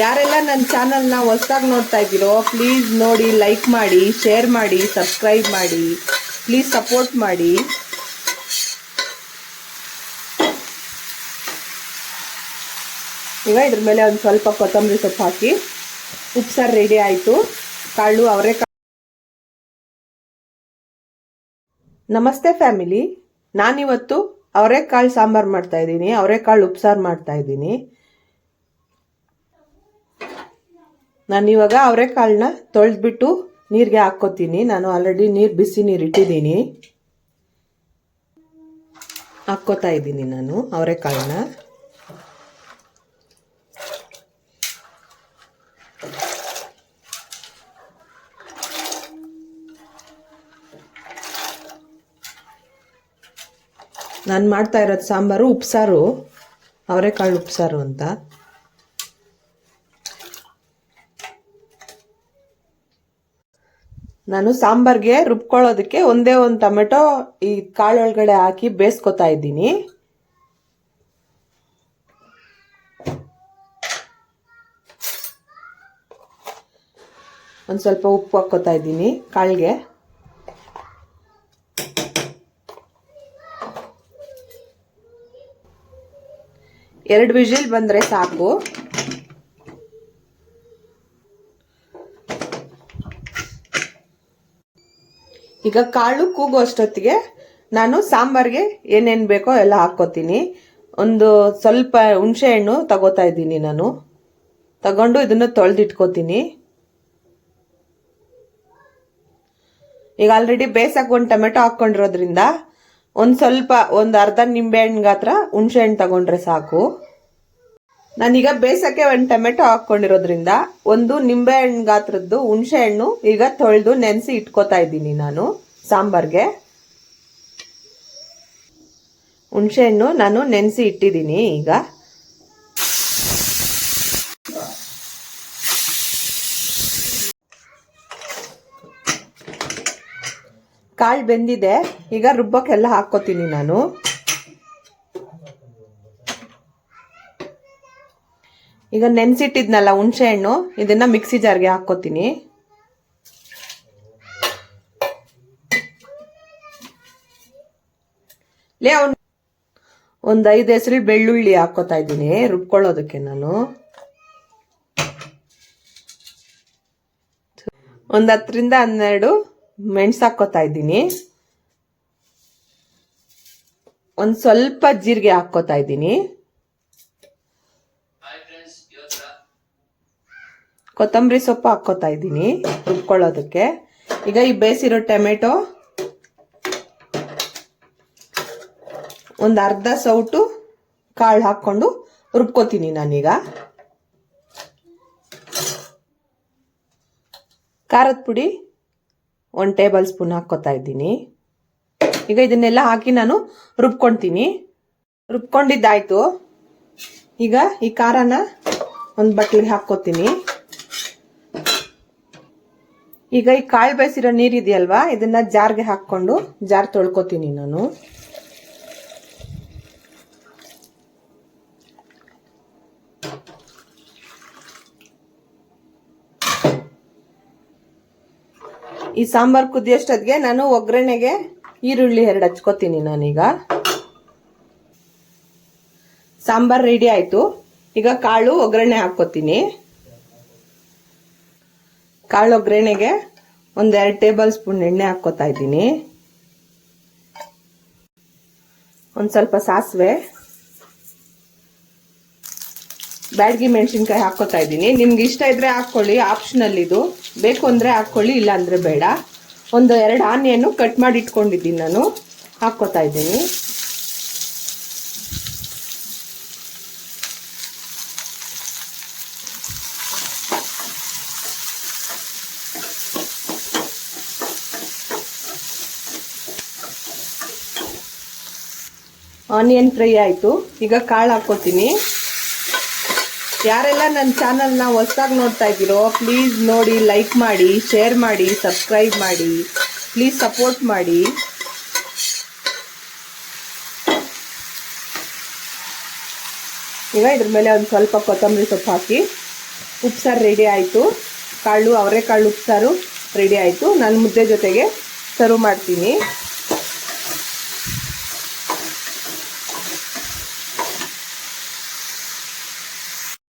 ಯಾರೆಲ್ಲ ನನ್ನ ಚಾನಲ್ನ ಹೊಸ್ದಾಗಿ ನೋಡ್ತಾ ಇದ್ದೀರೋ ಪ್ಲೀಸ್ ನೋಡಿ ಲೈಕ್ ಮಾಡಿ ಶೇರ್ ಮಾಡಿ ಸಬ್ಸ್ಕ್ರೈಬ್ ಮಾಡಿ ಪ್ಲೀಸ್ ಸಪೋರ್ಟ್ ಮಾಡಿ. ಈಗ ಇದ್ರ ಮೇಲೆ ಒಂದು ಸ್ವಲ್ಪ ಕೊತ್ತಂಬರಿ ಸೊಪ್ಪು ಹಾಕಿ, ಉಪ್ಸಾರು ರೆಡಿ ಆಯಿತು. ಕಾಳು, ಅವರೇ ನಮಸ್ತೆ ಫ್ಯಾಮಿಲಿ ನಾನಿವತ್ತು ಅವರೆಕಾಳು ಸಾಂಬಾರು ಮಾಡ್ತಾ ಇದ್ದೀನಿ ಅವರೆಕಾಳು ಉಪ್ಸಾರು ಮಾಡ್ತಾ ಇದ್ದೀನಿ ನಾನಿವಾಗ ಅವರೆಕಾಳನ್ನ ತೊಳೆದ್ಬಿಟ್ಟು ನೀರಿಗೆ ಹಾಕ್ಕೋತೀನಿ. ನಾನು ಆಲ್ರೆಡಿ ನೀರು ಬಿಸಿ ನೀರು ಇಟ್ಟಿದ್ದೀನಿ. ಹಾಕ್ಕೋತಾ ಇದ್ದೀನಿ ನಾನು ಅವರೆಕಾಳನ್ನ ನಾನು ಮಾಡ್ತಾ ಇರೋದು ಸಾಂಬಾರು, ಉಪ್ಸಾರು. ಅವರೆಕಾಳು ಉಪ್ಸಾರು ಅಂತ. ನಾನು ಸಾಂಬಾರ್ಗೆ ರುಬ್ಕೊಳ್ಳೋದಕ್ಕೆ ಒಂದೇ ಒಂದು ಟೊಮೆಟೊ ಈ ಕಾಳೊಳಗಡೆ ಹಾಕಿ ಬೇಯಿಸ್ಕೊತಾ ಇದ್ದೀನಿ. ಒಂದು ಸ್ವಲ್ಪ ಉಪ್ಪು ಹಾಕ್ಕೋತಾ ಇದ್ದೀನಿ ಕಾಳಿಗೆ. ಎರಡು ವಿಜಿಲ್ ಬಂದರೆ ಸಾಕು. ಈಗ ಕಾಳು ಕೂಗೋ ಅಷ್ಟೊತ್ತಿಗೆ ನಾನು ಸಾಂಬಾರ್ಗೆ ಏನೇನು ಬೇಕೋ ಎಲ್ಲ ಹಾಕ್ಕೋತೀನಿ. ಒಂದು ಸ್ವಲ್ಪ ಹುಣಸೆ ಹಣ್ಣು ತಗೋತಾ ಇದ್ದೀನಿ ನಾನು. ತಗೊಂಡು ಇದನ್ನು ತೊಳೆದಿಟ್ಕೋತೀನಿ. ಈಗ ಆಲ್ರೆಡಿ ಬೇಸಾಗಿ ಒಂದು ಟೊಮೆಟೊ ಹಾಕ್ಕೊಂಡಿರೋದ್ರಿಂದ ಒಂದು ಸ್ವಲ್ಪ ಒಂದು ಅರ್ಧ ನಿಂಬೆ ಹಣ್ಣು ಗಾತ್ರ ಹುಣಸೆ ಹಣ್ಣು ತಗೊಂಡ್ರೆ ಸಾಕು. ನಾನೀಗ ಬೇಸಕ್ಕೆ ಒಂದು ಟೊಮೆಟೊ ಹಾಕೊಂಡಿರೋದ್ರಿಂದ ಒಂದು ನಿಂಬೆ ಹಣ್ಣು ಗಾತ್ರದ್ದು ಹುಣಸೆ ಹಣ್ಣು ಈಗ ತೊಳೆದು ನೆನೆಸಿ ಇಟ್ಕೋತಾ ಇದ್ದೀನಿ ನಾನು ಸಾಂಬಾರ್ಗೆ. ಹುಣಸೆ ಹಣ್ಣು ನಾನು ನೆನೆಸಿ ಇಟ್ಟಿದ್ದೀನಿ ಈಗ. ಕಾಳು ಬೆಂದಿದೆ, ಈಗ ರುಬ್ಬಕ್ಕೆಲ್ಲ ಹಾಕ್ಕೋತೀನಿ ನಾನು. ಈಗ ನೆನೆಸಿಟ್ಟಿದ್ನಲ್ಲ ಹುಣಸೆಹಣ್ಣು ಇದನ್ನ ಮಿಕ್ಸಿ ಜಾರ್ಗೆ ಹಾಕ್ಕೋತೀನಿ. ಲೇ ಅವ್ನು ಒಂದು ಐದು ಹೆಸರು ಬೆಳ್ಳುಳ್ಳಿ ಹಾಕ್ಕೋತಾ ಇದ್ದೀನಿ, ರುಬ್ಕೊಳ್ಳೋದಕ್ಕೆ ನಾನು. ಒಂದು ಹತ್ತರಿಂದ ಹನ್ನೆರಡು ಮೆಣಸು ಹಾಕ್ಕೋತಾ ಇದ್ದೀನಿ. ಒಂದು ಸ್ವಲ್ಪ ಜೀರಿಗೆ ಹಾಕ್ಕೋತಾ ಇದ್ದೀನಿ. ಕೊತ್ತಂಬರಿ ಸೊಪ್ಪು ಹಾಕ್ಕೋತಾ ಇದ್ದೀನಿ, ರುಬ್ಕೊಳ್ಳೋದಕ್ಕೆ. ಈಗ ಈ ಬೇಯಿಸಿರೋ ಟೊಮೆಟೊ, ಒಂದು ಅರ್ಧ ಸೌಟು ಕಾಳು ಹಾಕ್ಕೊಂಡು ರುಬ್ಕೋತೀನಿ ನಾನೀಗ. ಖಾರದ ಪುಡಿ ಒಂದು ಟೇಬಲ್ ಸ್ಪೂನ್ ಹಾಕ್ಕೋತಾ ಇದ್ದೀನಿ. ಈಗ ಇದನ್ನೆಲ್ಲ ಹಾಕಿ ನಾನು ರುಬ್ಕೊಳ್ತೀನಿ. ರುಬ್ಕೊಂಡಿದ್ದಾಯ್ತು. ಈಗ ಈ ಖಾರನ ಒಂದು ಬಟ್ಲಿಗೆ ಹಾಕ್ಕೋತೀನಿ. ಈಗ ಈ ಕಾಳು ಬೇಯಿಸಿರೋ ನೀರಿದೆಯಲ್ವಾ ಇದನ್ನ ಜಾರ್ಗೆ ಹಾಕ್ಕೊಂಡು ಜಾರ್ ತೊಳ್ಕೊತೀನಿ ನಾನು. ಈ ಸಾಂಬಾರ್ ಕುದಿಯೋಷ್ಟೊತ್ತಿಗೆ ನಾನು ಒಗ್ಗರಣೆಗೆ ಈರುಳ್ಳಿ ಎರಡು ಹಚ್ಕೋತೀನಿ ನಾನೀಗ. ಸಾಂಬಾರ್ ರೆಡಿ ಆಯ್ತು. ಈಗ ಕಾಳು ಒಗ್ಗರಣೆ ಹಾಕ್ಕೋತೀನಿ. ಕಾಳು ಒಗ್ಗರಣೆಗೆ ಒಂದೆರಡು ಟೇಬಲ್ ಸ್ಪೂನ್ ಎಣ್ಣೆ ಹಾಕ್ಕೋತಾ ಇದ್ದೀನಿ. ಒಂದು ಸ್ವಲ್ಪ ಸಾಸಿವೆ. ಬ್ಯಾಡ್ಗಿ ಮೆಣಸಿನ್ಕಾಯಿ ಹಾಕ್ಕೋತಾ ಇದ್ದೀನಿ. ನಿಮ್ಗೆ ಇಷ್ಟ ಇದ್ರೆ ಹಾಕ್ಕೊಳ್ಳಿ ಆಪ್ಷನಲ್ ಇದು. ಬೇಕು ಅಂದರೆ ಹಾಕ್ಕೊಳ್ಳಿ, ಇಲ್ಲ ಅಂದರೆ ಬೇಡ. ಒಂದು ಎರಡು ಆನಿಯನ್ನು ಕಟ್ ಮಾಡಿ ಇಟ್ಕೊಂಡಿದ್ದೀನಿ ನಾನು. ಹಾಕ್ಕೋತಾ ಇದ್ದೀನಿ. ಆನಿಯನ್ ಫ್ರೈ ಆಯಿತು. ಈಗ ಕಾಳು ಹಾಕ್ಕೋತೀನಿ. ಯಾರೆಲ್ಲ ನನ್ನ ಚಾನಲ್ನ ಹೊಸ್ದಾಗಿ ನೋಡ್ತಾ ಇದ್ದೀರೋ ಪ್ಲೀಸ್ ನೋಡಿ ಲೈಕ್ ಮಾಡಿ ಶೇರ್ ಮಾಡಿ ಸಬ್ಸ್ಕ್ರೈಬ್ ಮಾಡಿ. ಪ್ಲೀಸ್ ಸಪೋರ್ಟ್ ಮಾಡಿ. ಈಗ ಇದ್ರ ಮೇಲೆ ಒಂದು ಸ್ವಲ್ಪ ಕೊತ್ತಂಬರಿ ಸೊಪ್ಪು ಹಾಕಿ. ಉಪ್ಸಾರು ರೆಡಿ ಆಯಿತು. ಕಾಳು, ಅವರೆಕಾಳು ಉಪ್ಸಾರು ರೆಡಿ ಆಯಿತು. ನಾನು ಮುದ್ದೆ ಜೊತೆಗೆ ಸರ್ವ್ ಮಾಡ್ತೀನಿ.